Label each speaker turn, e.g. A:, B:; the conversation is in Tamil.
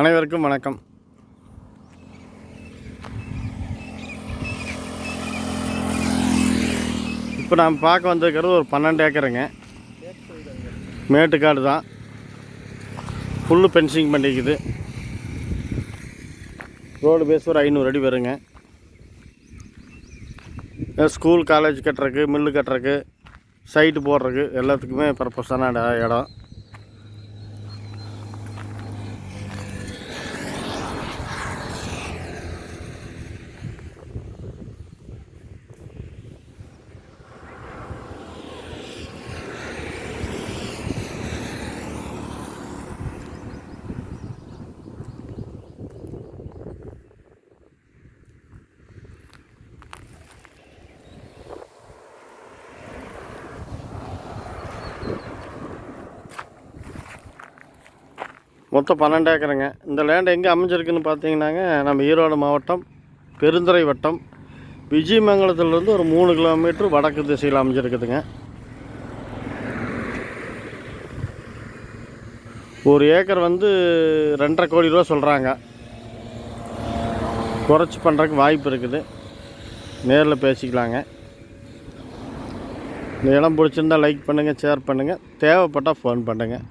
A: அனைவருக்கும் வணக்கம். இப்போ நாம் பார்க்க வந்திருக்கிறது ஒரு பன்னெண்டு ஏக்கருங்க. மேட்டுக்காடு தான். ஃபுல்லு பென்சிங் பண்ணிக்குது. ரோடு பேஸ் ஒரு ஐநூறு அடி வருங்க. ஸ்கூல் காலேஜ் கட்டுறக்கு மில்லு கட்டுறக்கு சைட்டு போடுறதுக்கு எல்லாத்துக்குமே பர்பஸான இடம். மொத்தம் பன்னெண்டு ஏக்கருங்க. இந்த லேண்டு எங்கே அமைஞ்சிருக்குன்னு பார்த்தீங்கன்னாங்க நம்ம ஈரோடு மாவட்டம் பெருந்துறை வட்டம். விஜயமங்கலத்துலேருந்து ஒரு மூணு கிலோமீட்டர் வடக்கு திசையில் அமைஞ்சிருக்குதுங்க. ஒரு ஏக்கர் வந்து ரெண்டரை கோடி ரூபா சொல்கிறாங்க குறைச்சி பண்ணுறக்கு வாய்ப்பு இருக்குது. நேரில் பேசிக்கலாங்க. இந்த இடம் பிடிச்சிருந்தா லைக் பண்ணுங்கள் ஷேர் பண்ணுங்கள் தேவைப்பட்டால் ஃபோன் பண்ணுங்கள்